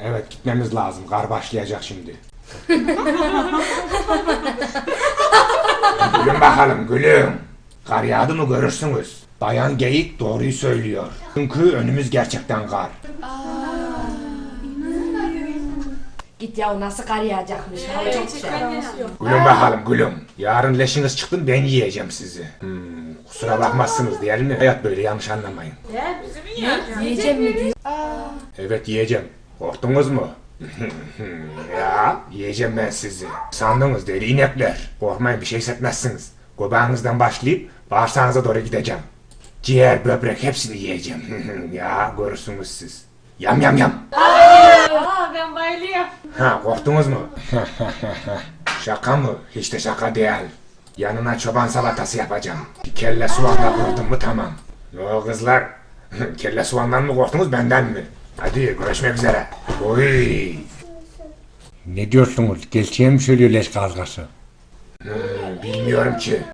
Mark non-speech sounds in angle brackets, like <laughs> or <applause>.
Evet gitmemiz lazım. Kar başlayacak şimdi. <laughs> gülün bakalım gülüm. Kar yağdı mı görürsünüz. Bayan Geyik doğruyu söylüyor. Çünkü önümüz gerçekten kar. Git ya nasıl kar yağacakmış. Hava çok güzel. Gülüm bakalım gülüm. Yarın leşiniz çıktın ben yiyeceğim sizi. Hmm, kusura bakmazsınız mi? Hayat böyle yanlış anlamayın. Yiyeceğim mi diyor. Evet yiyeceğim. Korktunuz mu? <laughs> ya yiyeceğim ben sizi. Sandınız deli inekler. Korkmayın bir şey hissetmezsiniz. Göbeğinizden başlayıp bağırsağınıza doğru gideceğim. Ciğer, böbrek hepsini yiyeceğim. <laughs> ya görürsünüz siz. Yam yam yam. Aa ben bayılıyorum. Ha korktunuz mu? <laughs> şaka mı? Hiç de şaka değil. Yanına çoban salatası yapacağım. Bir kelle soğanla kurdum mu tamam. Ne o kızlar? kelle soğandan mı korktunuz benden mi? Hadi görüşmek üzere. Oy. Ne diyorsunuz? Gerçeğe mi söylüyor leş kazgası? Bilmiyorum ki.